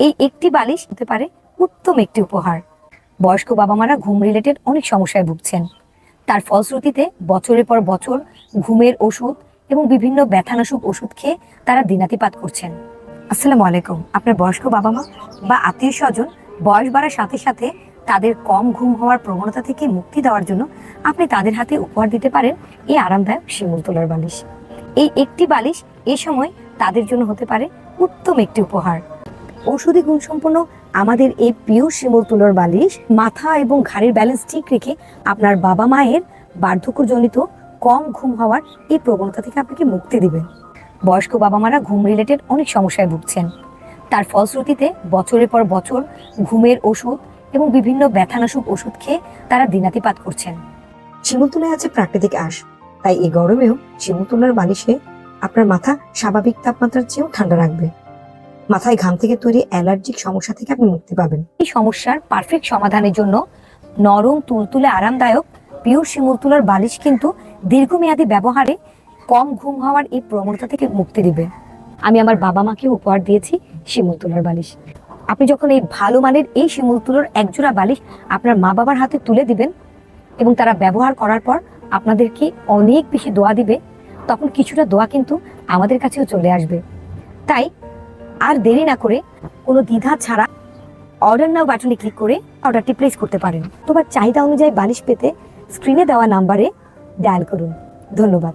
এই একটি বালিশ হতে পারে উত্তম একটি উপহার। বয়স্ক বাবা মারা ঘুম রিলেটেড অনেক সমস্যায় ভুগছেন। তার ফলশ্রুতিতে বছরের পর বছর ঘুমের ওষুধ এবং বিভিন্ন ব্যথানাশক ওষুধ খেয়ে তারা দিনাতিপাত করছেন। আসসালামু আলাইকুম। আপনার বয়স্ক বাবা মা বা আত্মীয় স্বজন বয়স বাড়ার সাথে সাথে তাদের কম ঘুম হওয়ার প্রবণতা থেকে মুক্তি দেওয়ার জন্য আপনি তাদের হাতে উপহার দিতে পারেন এই আরামদায়ক শিমুল তোলার বালিশ। এই একটি বালিশ এ সময় তাদের জন্য হতে পারে উত্তম একটি উপহার। ঔষধি গুণসম্পন্ন আমাদের এই পিওর শিমুল তুলোর বালিশ মাথা এবং ঘাড়ের ব্যালেন্স ঠিক রেখে আপনার বাবা মায়ের বার্ধক্যজনিত কম ঘুম হওয়ার এই প্রবণতা থেকে আপনাকে মুক্তি দিবে। বয়স্ক বাবা মারা ঘুম রিলেটেড অনেক সমস্যায় ভুগছেন। তার ফলশ্রুতিতে বছরের পর বছর ঘুমের ওষুধ এবং বিভিন্ন ব্যথানাশক ওষুধ খেয়ে তারা দিনাতিপাত করছেন। শিমুল তুলায় আছে প্রাকৃতিক আঁশ। তাই এই গরমেও শিমুল তুলার বালিশে আপনার মাথা স্বাভাবিক তাপমাত্রার চেয়েও ঠান্ডা রাখবে। মাথায় ঘাম থেকে তৈরি অ্যালার্জিক সমস্যা থেকে আপনি মুক্তি পাবেন। এই সমস্যার পারফেক্ট সমাধানের জন্য নরম, তুলতুলে, আরামদায়ক, পিওর শিমুল তুলার বালিশ কিন্তু দীর্ঘমেয়াদী ব্যবহারে কম ঘুম হওয়ার এই প্রবণতা থেকে মুক্তি দিবে। আমি আমার বাবা মাকে উপহার দিয়েছি শিমুল তুলার বালিশ। আপনি যখন এই ভালো মানের এই শিমুল তুলোর একজোড়া বালিশ আপনার মা বাবার হাতে তুলে দিবেন এবং তারা ব্যবহার করার পর আপনাদেরকে অনেক বেশি দোয়া দিবে, তখন কিছুটা দোয়া কিন্তু আমাদের কাছেও চলে আসবে। তাই আর দেরি না করে কোনো দ্বিধা ছাড়া অর্ডার নাও বাটনে ক্লিক করে অর্ডারটি প্লেস করতে পারেন। তোমার চাহিদা অনুযায়ী বালিশ পেতে স্ক্রিনে দেওয়া নাম্বারে ডায়াল করুন। ধন্যবাদ।